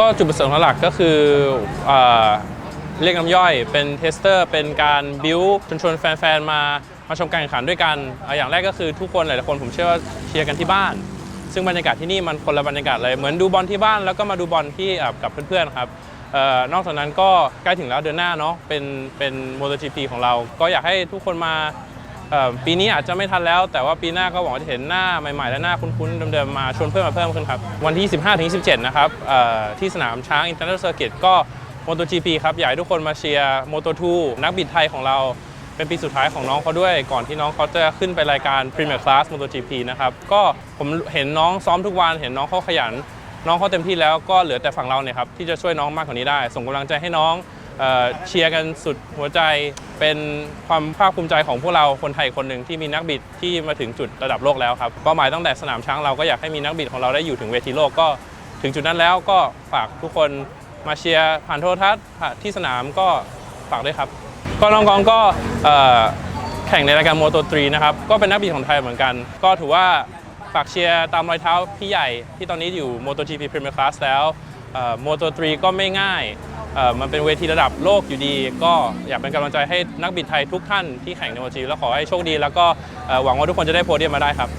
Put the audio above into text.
ก็จุดประสงค์หลักก็คือเอ่อเรียกน้ำย่อยเป็นเทสเตอร์ เป็นการบิวชวนชวนแฟน ๆ มามาชมการแข่งขันด้วยกันเอ่อย่างแรกก็คือทุกคนหลาย ๆ คนผมเชื่อว่าเชียร์กันที่บ้าน ซึ่งบรรยากาศที่นี่มันคนละบรรยากาศเลย เหมือนดูบอลที่บ้านแล้วก็มาดูบอลที่กับเพื่อน ๆ ครับออนอกจากนั้นก็ใกล้ถึงแล้วเดือนหน้าเนาะเป็นเป็นโมโต GP ของเรา ก็อยากให้ทุกคนมา ปีนี้อาจจะไม่ทันแล้ว แต่ว่าปีหน้าก็หวังว่าจะเห็นหน้าใหม่ๆ และหน้าคุ้นๆเดิมๆมาชวนเพื่อนมาเพิ่มขึ้นครับ วันที่ 15-27 นะครับที่สนามช้าง International Circuit ก็ MotoGP ครับ อยากให้ทุกคนมาเชียร์ Moto2 นักบิดไทยของเราเป็นปีสุดท้ายของน้องเขาด้วย ก่อนที่น้องเขาจะขึ้นไปรายการ Premier Class MotoGP นะครับ ก็ผมเห็นน้องซ้อมทุกวัน เห็นน้องเขาขยัน น้องเขาเต็มที่แล้วก็เหลือแต่ฝั่งเราเนี่ยครับ ที่จะช่วยน้องมากกว่านี้ได้ ส่งกำลังใจให้น้อง เชียร์กันสุดหัวใจเป็นความภาคภูมิใจของพวกเราคนไทยคนหนึ่งที่มีนักบิดที่มาถึงจุดระดับโลกแล้วครับเป้าหมายตั้งแต่สนามช้างเราก็อยากให้มีนักบิดของเราได้อยู่ถึงเวทีโลกก็ถึงจุดนั้นแล้วก็ฝากทุกคนมาเชียร์ผ่านโทรทัศน์ที่สนามก็ฝากด้วยครับก็น้องกองก็แข่งในรายการโมโต3นะครับก็เป็นนักบิดของไทยเหมือนกัน ก็ถือว่าฝากเชียร์ตามรอยเท้าพี่ใหญ่ที่ตอนนี้อยู่ MotoGP Premier Class แล้วโมโต3ก็ไม่ง่าย มันเป็นเวทีระดับโลกอยู่ดี ก็อยากเป็นกำลังใจให้นักบิดไทยทุกท่านที่แข่งในวันจีแล้วขอให้โชคดี แล้วก็หวังว่าทุกคนจะได้โพเดียมมาได้ครับ